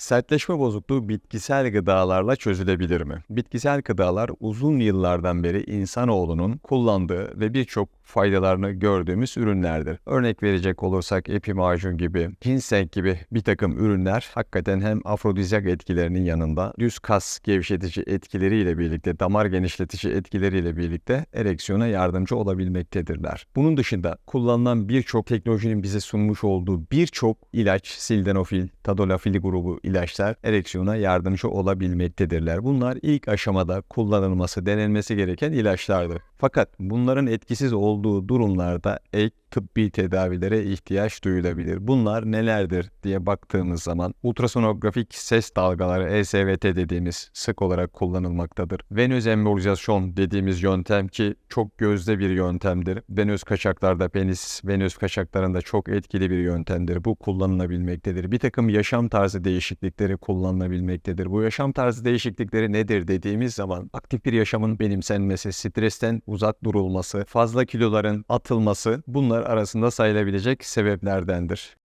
Sertleşme bozukluğu bitkisel gıdalarla çözülebilir mi? Bitkisel gıdalar uzun yıllardan beri insanoğlunun kullandığı ve birçok faydalarını gördüğümüz ürünlerdir. Örnek verecek olursak epimacun gibi, ginseng gibi bir takım ürünler hakikaten hem afrodizyak etkilerinin yanında düz kas gevşetici etkileriyle birlikte, damar genişletici etkileriyle birlikte ereksiyona yardımcı olabilmektedirler. Bunun dışında kullanılan birçok teknolojinin bize sunmuş olduğu birçok ilaç, sildenafil, tadalafil grubu ilaçlar ereksiyona yardımcı olabilmektedirler. Bunlar ilk aşamada kullanılması, denenmesi gereken ilaçlardır. Fakat bunların etkisiz olduğu durumlarda ek tıbbi tedavilere ihtiyaç duyulabilir. Bunlar nelerdir diye baktığımız zaman ultrasonografik ses dalgaları ESVT dediğimiz sık olarak kullanılmaktadır. Venöz embolizasyon dediğimiz yöntem ki çok gözde bir yöntemdir. Venöz kaçaklarda penis, venöz kaçaklarında çok etkili bir yöntemdir. Bu kullanılabilmektedir. Bir takım yaşam tarzı değişiklikleri kullanılabilmektedir. Bu yaşam tarzı değişiklikleri nedir dediğimiz zaman aktif bir yaşamın benimsenmesi, stresten uzak durulması, fazla kiloların atılması bunlar arasında sayılabilecek sebeplerdendir.